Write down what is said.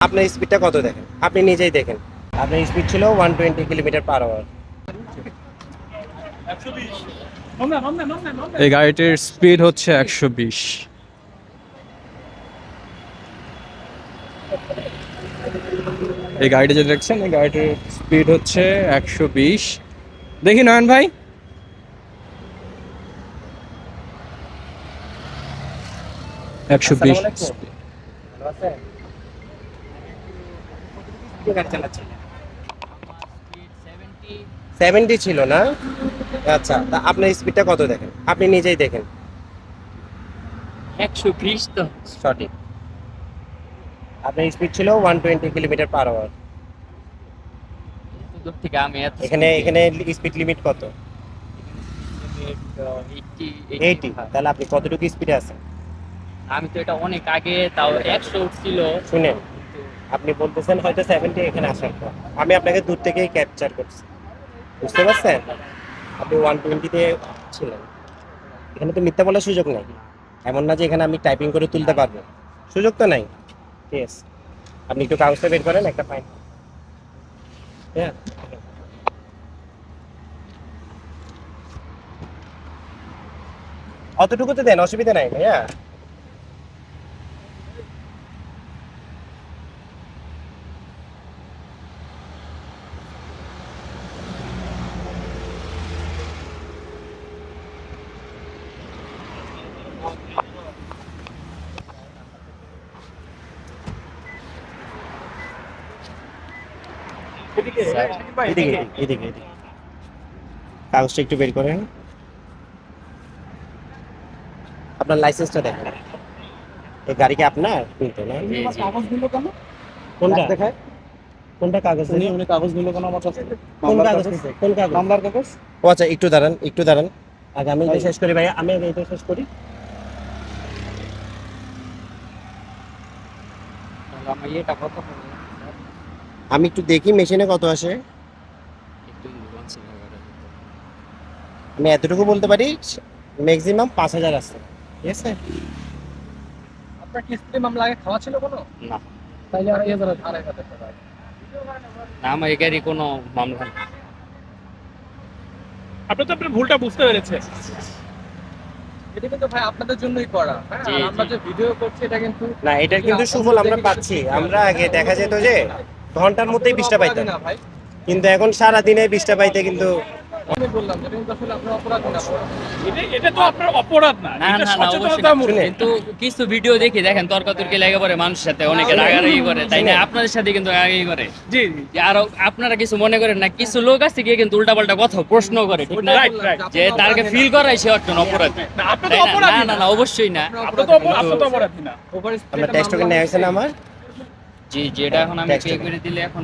আপনার স্পিডটা কত দেখেন? আপনি নিজেই দেখেন। আপনার স্পিড ছিল one twenty kilometre per hour এই গাড়িটির স্পিড হচ্ছে একশো বিশ। এই গাড়িটা যেটা দেখছেন এই গাড়িটির স্পিড হচ্ছে একশো বিশ। দেখি নয়ন ভাই। একশো বিশ ভালো গাড়ি চালাচ্ছিলেন? 70 ছিল না? আচ্ছা তা আপনার স্পিডটা কত দেখেন? আপনি নিজেই দেখেন। একশো বিশ তো। সঠিক। আপনার স্পিড ছিল one twenty kilometre per hour থেকে আমি এখানে এখানে স্পিড লিমিট কত? এইটি তাহলে আপনি কতটুকু স্পিডে আছেন? আমি তো এটা অনেক আগে তাও একশো উঠছিল। শুনেন। আপনি বলতেছেন হয়তো সেভেন্টি এখানে আসার পর। আমি আপনাকে দূর থেকেই ক্যাপচার করছি। বুঝতে পারছেন? আপনি ওয়ান টোয়েন্টিতে ছিলেন। এখানে তো মিথ্যা বলার সুযোগ নাই। এমন না যে এখানে আমি টাইপিং করে তুলতে পারব। সুযোগ তো নাই। ঠিক আছে আপনি একটু কাগজটা বের করেন, একটা ফাইন হ্যাঁ অতটুকু তো দেন, অসুবিধা নাই, ভাইয়া। এদিকে এদিকে এদিকে এদিকে। কাগজটা একটু বের করেন। আপনার লাইসেন্সটা দেখেন। এই গাড়ি কি আপনার? কিন্তু না। জি, জি। কোনটা? কোনটা কাগজ উনি উনি কাগজ দিল কেন আমার কাছে? কোন কাগজ? কোন কাগজ? মামলার কাগজ? ও আচ্ছা একটু দাঁড়ান একটু দাঁড়ান। আগে আমি শেষ করি ভাই আমি আগে এটা শেষ করি। কত আমি একটু দেখি মেশিনে কত আসে। আমি এতটুকু বলতে পারি ম্যাক্সিমাম পাঁচ হাজার আছে। ঠিক আছে? আপনার কি মামলা আগে খাওয়া ছিল কোনো? না। তাইলে আর এই হাজার আড়াই হাজার টাকা না আমার এই গাড়ি কোনো মামলা। আপনি তো আপনার ভুলটা বুঝতে পেরেছেন। এটা কিন্তু ভাই আপনাদের জন্যই করা হ্যাঁ? আমরা যে ভিডিও করছি এটা কিন্তু না এটার কিন্তু সুফল আমরা পাচ্ছি। আমরা আগে দেখা যেত যে ঘণ্টার মধ্যেই বিশটা পাইতাম না কিন্তু এখন সারাদিনে বিশটা পাইতে কিন্তু কিন্তু আসলে আপনার অপরাধ না। এটা এটা তো আপনার অপরাধ না না এটা না না অবশ্যই সচেতনতামূলক শুনে। কিন্তু কিছু ভিডিও দেখি দেখেন তর্কাতর্কি লেগে পড়ে মানুষের সাথে অনেকে রাগারাগি করে তাই না? আপনাদের সাথে কিন্তু রাগারাগি করে। জি জি। আপনারা কিছু মনে করেন না কিছু লোক আছে গিয়ে কিন্তু উল্টাপাল্টা কথা প্রশ্ন করে ঠিক না? যে তারকে ফিল করাই সে একজন অপরাধী। না না? না অবশ্যই না। আমরা টেস্ট টোকেন নেওয়া হয়েছে না আমার? জি যেটা এখন আমি পে করে। করে দিলে এখন